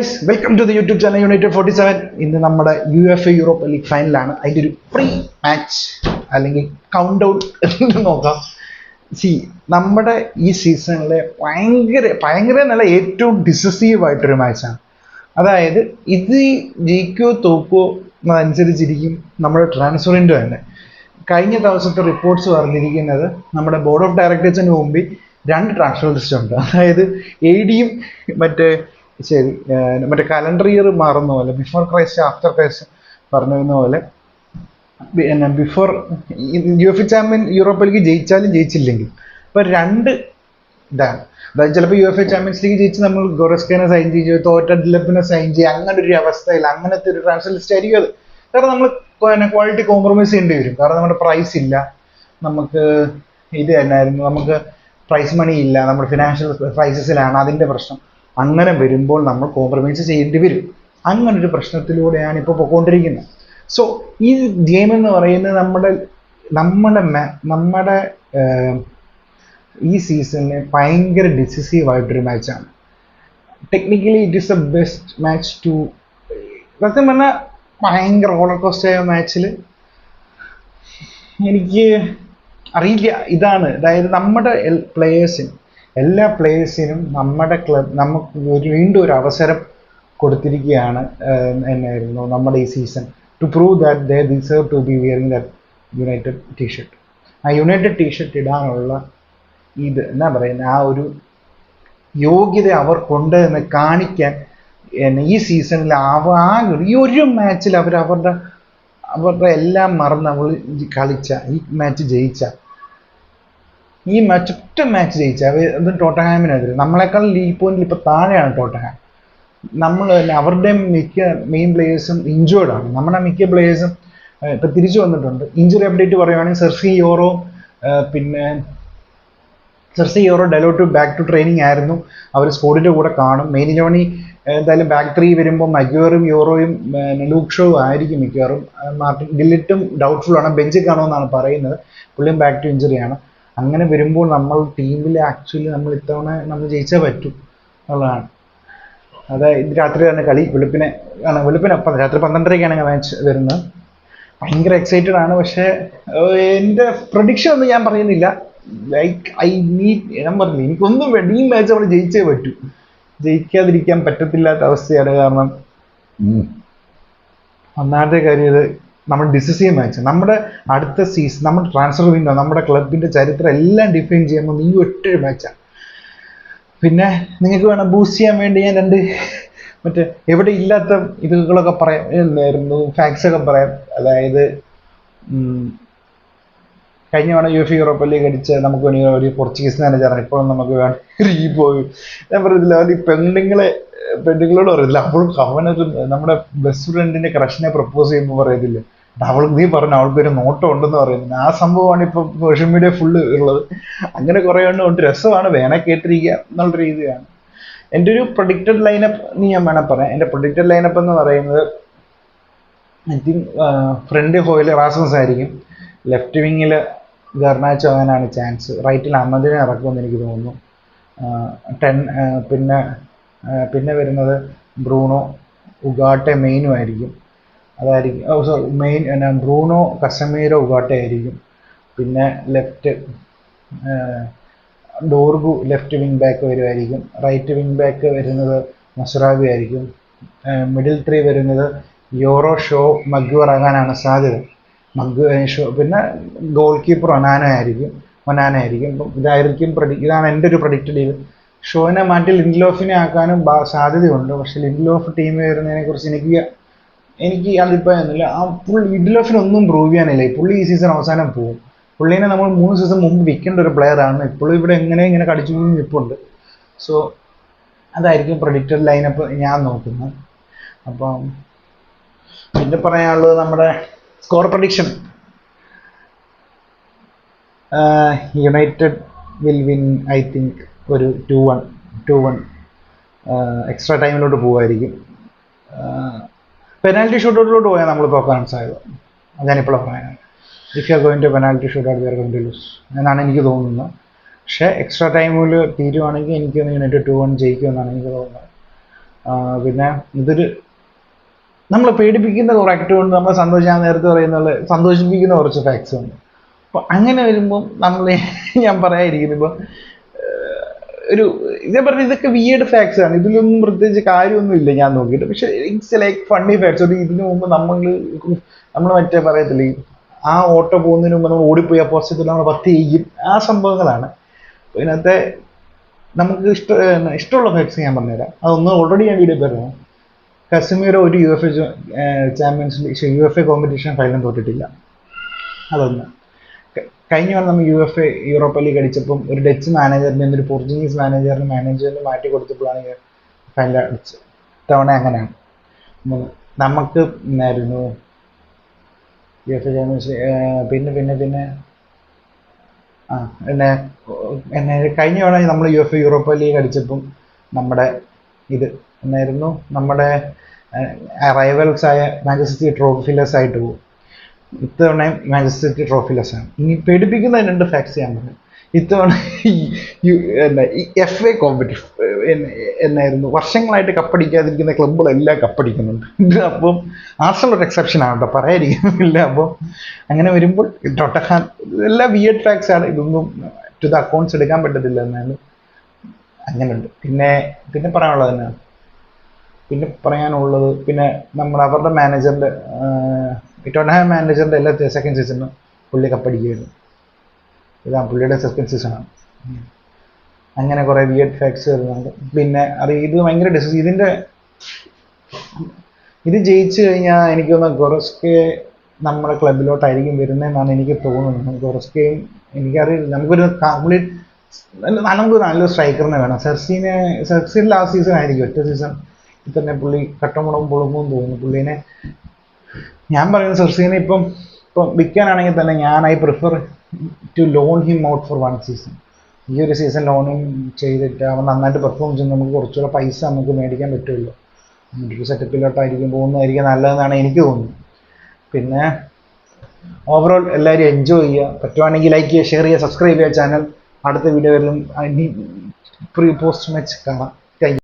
Guys welcome to the YouTube channel united forty seven ഇന്ന് നമ്മുടെ U F A Europe league ഫൈനലാണ് അതിന്റെ ഒരു pre match അല്ലെങ്കിൽ count out എന്ന് നോക്കാം. സി നമ്മുടെ ഈ സീസണിലെ ഭയങ്കര ഭയങ്കര നല്ല ഏറ്റവും ഡിസസീവ് ആയിട്ടൊരു മാച്ചാണ് അതായത് ഇത് ജയിക്കോ തോക്കോ എന്നതനുസരിച്ചിരിക്കും നമ്മുടെ ട്രാൻസ്ഫറിന്റെ തന്നെ. കഴിഞ്ഞ ദിവസത്തെ റിപ്പോർട്ട്സ് പറഞ്ഞിരിക്കുന്നത് നമ്മുടെ ബോർഡ് ഓഫ് ഡയറക്ടേഴ്സിന് മുമ്പിൽ രണ്ട് ട്രാൻസ്ഫർ ലിസ്റ്റ് ഉണ്ട്. അതായത് എ ഡിയും മറ്റേ ശരി മറ്റേ കലണ്ടർ ഇയർ മാറുന്ന പോലെ ബിഫോർ ക്രൈസ്റ്റ് ആഫ്റ്റർ ക്രൈസ്റ്റ് പറഞ്ഞിരുന്ന പോലെ പിന്നെ before U F champion Europe league ജയിച്ചാലും ജയിച്ചില്ലെങ്കിൽ. ഇപ്പം രണ്ട് ഇതാണ്. അതായത് ചിലപ്പോൾ U F A champions league ജയിച്ച് നമ്മൾ ഗോറസ്കേനെ സൈൻ ചെയ്യും തോറ്റ ഡിലപ്പിനെ സൈൻ ചെയ്യുക അങ്ങനെ ഒരു അവസ്ഥയിൽ അങ്ങനത്തെ ഒരു ട്രാൻസ്ഫർ ലിസ്റ്റ് ആയിരിക്കും അത്. കാരണം നമ്മൾ പിന്നെ ക്വാളിറ്റി കോംപ്രമൈസ് ചെയ്യേണ്ടി വരും. കാരണം നമ്മുടെ പ്രൈസ് ഇല്ല. നമുക്ക് ഇത് തന്നെയായിരുന്നു നമുക്ക് പ്രൈസ് മണി ഇല്ല. നമ്മുടെ ഫിനാൻഷ്യൽ ക്രൈസിസിലാണ് അതിന്റെ പ്രശ്നം. അങ്ങനെ വരുമ്പോൾ നമ്മൾ കോംപ്രമൈസ് ചെയ്യേണ്ടി വരും. അങ്ങനെ ഒരു പ്രശ്നത്തിലൂടെയാണ് ഇപ്പോൾ പോയിക്കൊണ്ടിരിക്കുന്നത് സോ ഈ ഗെയിം എന്ന് പറയുന്നത് നമ്മുടെ നമ്മുടെ നമ്മുടെ ഈ സീസണിന് ഭയങ്കര ഡിസിസീവ് ആയിട്ടൊരു മാച്ചാണ് technically it is a best match to സത്യം പറഞ്ഞാൽ ഭയങ്കര റോളർ ആയ മാച്ചിൽ എനിക്ക് അറിയില്ല. ഇതാണ്. അതായത് നമ്മുടെ പ്ലേയേഴ്സിന് എല്ലാ പ്ലേയേഴ്സിനും നമ്മുടെ ക്ലബ് നമുക്ക് ഒരു വീണ്ടും ഒരു അവസരം കൊടുത്തിരിക്കുകയാണ് എന്നായിരുന്നു നമ്മുടെ ഈ season to prove that they deserve to be wearing that united T shirt ആ യുണൈറ്റഡ് ടീഷർട്ട് ഇടാനുള്ള ഇത് എന്നാ പറയുന്നത് ആ ഒരു യോഗ്യത അവർക്കുണ്ട് എന്ന് കാണിക്കാൻ ഈ സീസണിൽ അവ ആ ഈ ഒരു മാച്ചിൽ അവർ അവരുടെ അവരുടെ എല്ലാം മറന്ന് അവൾ കളിച്ച ഈ മാച്ച് ജയിച്ച ഈ മാച്ച് ഒറ്റ മാച്ച് ജയിച്ച അത് ടോട്ടഹാമിനെതിരെ. നമ്മളെക്കാൾ ലീഗ് പോയിന്റിൽ ഇപ്പൊ താഴെയാണ് ടോട്ടഹാം. നമ്മൾ അവരുടെ മിക്ക മെയിൻ പ്ലേയേഴ്സും ഇഞ്ചേർഡ് ആണ്. നമ്മുടെ മിക്ക പ്ലേയേഴ്സും ഇപ്പൊ തിരിച്ചു വന്നിട്ടുണ്ട്. ഇഞ്ചുറി അപ്ഡേറ്റ് പറയുവാണെങ്കിൽ സെർസി യോറോ പിന്നെ സെർസി Yoro Dalot to back to training ആയിരുന്നു. അവർ സ്പോർട്ടിന്റെ കൂടെ കാണും. മെയിൻ ഇലവണി എന്തായാലും ബാക്ക് ത്രീ വരുമ്പോൾ മഗ്യോറും യോറോയും ലൂക്ക് ആയിരിക്കും മിക്കവാറും. മാർട്ടിൻ ഡില്ലിട്ടും ഡൗട്ട്ഫുൾ ആണ്. ബെഞ്ചിൽ കാണുമെന്നാണ് പറയുന്നത്. പുള്ളിയും ബാക്ക് ടു ഇഞ്ചുറിയാണ് അങ്ങനെ വരുമ്പോൾ നമ്മൾ ടീമിൽ ആക്ച്വലി നമ്മൾ ഇത്തവണ നമ്മൾ ജയിച്ചേ പറ്റൂ എന്നുള്ളതാണ്. അതായത് രാത്രി തന്നെ കളി വെളുപ്പിനെ ആണ് വെളുപ്പിനെ രാത്രി പന്ത്രണ്ടരയ്ക്കാണ് മാച്ച് വരുന്നത്. ഭയങ്കര എക്സൈറ്റഡ് ആണ് പക്ഷേ എന്റെ പ്രൊഡിക്ഷൻ ഒന്നും ഞാൻ പറയുന്നില്ല. ലൈക്ക് ഐ നീഡ് ഞാൻ പറഞ്ഞില്ല എനിക്കൊന്നും വേണ്ട ഈ മാച്ച് നമ്മൾ ജയിച്ചേ പറ്റൂ. ജയിക്കാതിരിക്കാൻ പറ്റത്തില്ലാത്ത അവസ്ഥയാണ് കാരണം ഒന്നാമത്തെ കാര്യം ഇത് നമ്മൾ ഡിസിസീവ് മാച്ച് നമ്മുടെ അടുത്ത സീസൺ നമ്മുടെ ട്രാൻസ്ഫർ വിൻഡോ നമ്മുടെ ക്ലബിന്റെ ചരിത്രം എല്ലാം ഡിഫൈൻ ചെയ്യുമ്പോൾ ഈ ഒറ്റ മാച്ചാണ് പിന്നെ നിങ്ങൾക്ക് വേണം ബൂസ്റ്റ് ചെയ്യാൻ വേണ്ടി ഞാൻ രണ്ട് മറ്റേ എവിടെ ഇല്ലാത്ത ഇതുകളൊക്കെ പറയാം. എന്തായിരുന്നു ഫാക്ട്സ് ഒക്കെ പറയാം. അതായത് കഴിഞ്ഞ തവണ യു എഫ് യൂറോപ്പ് ലീഗ് അടിച്ച് നമുക്ക് വേണമെങ്കിൽ ഒരു പോർച്ചുഗീസ് മാനേജറാണ്. ഇപ്പോഴും നമുക്ക് വേണം റീ പോയി. ഞാൻ പറയത്തില്ല അവൻ ഈ പെണ്ണുങ്ങളെ പെണ്ണുങ്ങളോട് പറയത്തില്ല. അപ്പോഴും അവനൊരു നമ്മുടെ ബെസ്റ്റ് ഫ്രണ്ടിന്റെ ക്രഷിനെ പ്രപ്പോസ് ചെയ്യുമ്പോൾ പറയത്തില്ല? അവൾ നീ പറഞ്ഞു അവൾക്ക് ഒരു നോട്ടം ഉണ്ടെന്ന് പറയുന്നത്. ആ സംഭവമാണ് ഇപ്പൊ സോഷ്യൽ മീഡിയ ഫുള്ള് ഉള്ളത്. അങ്ങനെ കുറെ എണ്ണം ഉണ്ട്. രസമാണ്. വേണേ കേട്ടിരിക്കുക എന്നുള്ള രീതിയാണ്. എന്റെ ഒരു പ്രൊഡിക്റ്റഡ് ലൈനപ്പ് നീ ഞാൻ വേണം പറയാം. എന്റെ പ്രൊഡിക്റ്റഡ് ലൈനപ്പ് എന്ന് പറയുന്നത് ഐ തിങ്ക് ഫ്രണ്ട് ഹോയിൽ റാസൻസ് ആയിരിക്കും. ലെഫ്റ്റ് വിങ്ങിൽ ഗർണാച്ചോ ചാൻസ്. റൈറ്റിൽ അഹമ്മദിനെ ഇറക്കുമെന്ന് എനിക്ക് തോന്നുന്നു. ടെൻ പിന്നെ പിന്നെ വരുന്നത് ബ്രൂണോ ഉഗാട്ടെ മെയിനും ആയിരിക്കും. അതായിരിക്കും സോറി മെയിൻ എന്നാ ബ്രൂണോ കസമീരോ ഉഗാട്ടെ ആയിരിക്കും. പിന്നെ left Dorgu left wing back വരുമായിരിക്കും. റൈറ്റ് വിങ് ബാക്ക് വരുന്നത് മസുറാബി ആയിരിക്കും. മിഡിൽ ത്രീ വരുന്നത് യോറോ ഷോ മഗ്വർ ആകാനാണ് സാധ്യത. മഗ് ഷോ പിന്നെ ഗോൾ കീപ്പർ ഒനാന ആയിരിക്കും ഒനാന ആയിരിക്കും. ഇതായിരിക്കും പ്രഡി ഇതാണ് എന്റെ ഒരു പ്രഡിക്റ്റഡ് ചെയ്ത് ഷോനെ മാറ്റി ലിൻഡ്ലോഫിനെ ആക്കാനും സാധ്യതയുണ്ട്. പക്ഷെ ലിൻഡ്ലോഫ് ടീം വരുന്നതിനെ കുറിച്ച് എനിക്ക് എനിക്ക് അഭിപ്രായമൊന്നുമില്ല. ആ പുള്ളി ഇഡ്ലോഫിന് ഒന്നും പ്രൂവ് ചെയ്യാനില്ല. പുള്ളി ഈ സീസൺ അവസാനം പോകും. പുള്ളീനെ നമ്മൾ മൂന്ന് സീസൺ മുമ്പ് വിൽക്കേണ്ട ഒരു പ്ലെയർ ആണ്. ഇപ്പോഴും ഇവിടെ എങ്ങനെ ഇങ്ങനെ കടിച്ചു നിൽപ്പുണ്ട്. സോ അതായിരിക്കും പ്രൊഡിക്റ്റഡ് ലൈനപ്പ് ഞാൻ നോക്കുന്നത്. അപ്പം പിന്നെ പറയാനുള്ളത് നമ്മുടെ score prediction United will win I think ഒരു two one two one extra ടൈമിലോട്ട് പോകുമായിരിക്കും പെനാൽറ്റി ഷൂട്ടൗട്ടിലോട്ട് പോയാൽ നമ്മൾ തോക്കാൻ സാധ്യത അതാണ് ഞാനിപ്പോഴും പറയാനാണ് if you are going to penalty shootout we are going to lose എന്നാണ് എനിക്ക് തോന്നുന്നത്. പക്ഷേ എക്സ്ട്രാ ടൈമിൽ തീരുവാണെങ്കിൽ എനിക്ക് യുണൈറ്റഡ് ടു വൺ ജയിക്കുമെന്നാണ് എനിക്ക് തോന്നുന്നത്. പിന്നെ ഇതൊരു നമ്മൾ പേടിപ്പിക്കുന്ന കുറെ ആക്ട് കൊണ്ട് നമ്മൾ സന്തോഷം ഞാൻ നേരത്തെ പറയുന്ന സന്തോഷിപ്പിക്കുന്ന കുറച്ച് ഫാക്ട്സ് ഉണ്ട്. അപ്പൊ അങ്ങനെ വരുമ്പോൾ നമ്മൾ ഞാൻ പറയാതിരിക്കുന്നു ഇപ്പൊ ഒരു ഇതേ പറഞ്ഞ ഇതൊക്കെ വിയേഡ് ഫാക്ട്സ് ആണ്. ഇതിലൊന്നും പ്രത്യേകിച്ച് കാര്യമൊന്നും ഇല്ല ഞാൻ നോക്കിയിട്ട്. പക്ഷെ ഇറ്റ്സ് ലൈക്ക് ഫണ്ണി ഫാക്ട്സ് ഒരു ഇതിനു മുമ്പ് നമ്മൾ നമ്മൾ മറ്റേ പറയത്തില്ലേ ആ ഓട്ടോ പോകുന്നതിന് മുമ്പ് നമ്മൾ ഓടിപ്പോയി അപ്പോസിറ്റ് നമ്മൾ പത്ത് ചെയ്യും. ആ സംഭവങ്ങളാണ്. ഇതിനകത്തെ നമുക്ക് ഇഷ്ട ഇഷ്ടമുള്ള ഫാക്ട്സ് ഞാൻ പറഞ്ഞുതരാം. അതൊന്നും ഓൾറെഡി ഞാൻ വീഡിയോ പറഞ്ഞു കശ്മീർ ഒരു U F A champions league U F A competition ഫൈനലും തോറ്റിട്ടില്ല അതൊന്ന്. കഴിഞ്ഞ തവണ നമ്മൾ U F A Europa league അടിച്ചപ്പം ഒരു ഡച്ച് മാനേജറിനെ ഒരു പോർച്ചുഗീസ് മാനേജറിന് മാനേജറിന് മാറ്റി കൊടുത്തപ്പോഴാണ് ഫൈനൽ അടിച്ചത്. തവണ അങ്ങനെയാണ്. നമുക്ക് എന്നായിരുന്നു? യു എഫ് എ ചാമ്പ്യൻസ് പിന്നെ പിന്നെ പിന്നെ. ആ എന്നെ എന്നെ കഴിഞ്ഞ തവണ നമ്മൾ യു എഫ് യൂറോപ്പ ലീഗ് അടിച്ചപ്പം നമ്മുടെ ഇത് എന്നായിരുന്നു? നമ്മുടെ അറൈവൽസ് ആയ മാഞ്ചസ്റ്റർ സിറ്റി ട്രോഫിലെസ് ആയിട്ട് പോകും ഇത്തവണയും മാഞ്ചസ്റ്റർ സിറ്റി ട്രോഫിലെസ് ആണ്. ഇനി പേടിപ്പിക്കുന്ന രണ്ട് ഫാക്ട്സ് ഞാൻ പറഞ്ഞു ഇത്തവണ എഫ് എ കോമ്പറ്റീഷൻ എന്നായിരുന്നു? വർഷങ്ങളായിട്ട് കപ്പടിക്കാതിരിക്കുന്ന ക്ലബ്ബുകളെല്ലാം കപ്പടിക്കുന്നുണ്ട്. അപ്പം ആർസണൽ ഒരു എക്സെപ്ഷൻ ആണ് കേട്ടോ. പറയാതിരിക്കുന്നില്ല അപ്പോൾ അങ്ങനെ വരുമ്പോൾ ടൊട്ടഹാൻ എല്ലാം വിയഡ് ഫാക്ട്സ് ആണ്. ഇതൊന്നും ടു ദ അക്കൗണ്ട്സ് എടുക്കാൻ പറ്റത്തില്ല എന്നാലും അങ്ങനെയുണ്ട് പിന്നെ പിന്നെ പറയാനുള്ളത് തന്നെ പിന്നെ പറയാനുള്ളത് പിന്നെ നമ്മൾ അവരുടെ മാനേജറിന്റെ ഹാവ് മാനേജറിന്റെ എല്ലാ സെക്കൻഡ് സീസണിലും പുള്ളി കപ്പടിക്കുകയായിരുന്നു ഇതാ പുള്ളിയുടെ സെക്കൻഡ് സീസണാണ് അങ്ങനെ കുറേ വിയഡ് ഫാക്ട്സ് വരുന്നുണ്ട്. പിന്നെ അത് ഇത് ഭയങ്കര ഡിസ് ഇതിന്റെ ഇത് ജയിച്ചു കഴിഞ്ഞാൽ എനിക്ക് തോന്നുന്നു ഗൊറസ്കെ നമ്മുടെ ക്ലബിലോട്ടായിരിക്കും വരുന്നതെന്നാണ് എനിക്ക് തോന്നുന്നത്. ഗൊറസ്കെയും എനിക്കറിയില്ല. നമുക്കൊരു കംപ്ലീറ്റ് നമുക്ക് നല്ലൊരു സ്ട്രൈക്കറിനെ വേണം. സെർസിനെ സെർസിന് ലാസ്റ്റ് സീസൺ ആയിരിക്കും. ഒറ്റ സീസൺ തന്നെ പുള്ളി കട്ടമുടം പൊളുമ്പും തോന്നുന്നു. പുള്ളീനെ ഞാൻ പറയുന്നത് സെർസീനെ ഇപ്പം ഇപ്പം വിൽക്കാനാണെങ്കിൽ തന്നെ ഞാൻ I prefer to loan him out for one season ഈ ഒരു സീസൺ ലോണും ചെയ്തിട്ട് അവൻ നന്നായിട്ട് പെർഫോം ചെയ്ത് നമുക്ക് കുറച്ചുകൂടെ പൈസ നമുക്ക് മേടിക്കാൻ പറ്റുമല്ലോ. ഒരു സെറ്റപ്പിലോട്ടായിരിക്കും പോകുന്നതായിരിക്കും നല്ലതെന്നാണ് എനിക്ക് തോന്നുന്നത്. പിന്നെ ഓവറോൾ എല്ലാവരും എൻജോയ് ചെയ്യുക. പറ്റുവാണെങ്കിൽ ലൈക്ക് ചെയ്യുക ഷെയർ ചെയ്യുക സബ്സ്ക്രൈബ് ചെയ്യുക ചാനൽ അടുത്ത വീഡിയോയിലും പ്രീ പോസ്റ്റ് മാച്ച് കാണാം.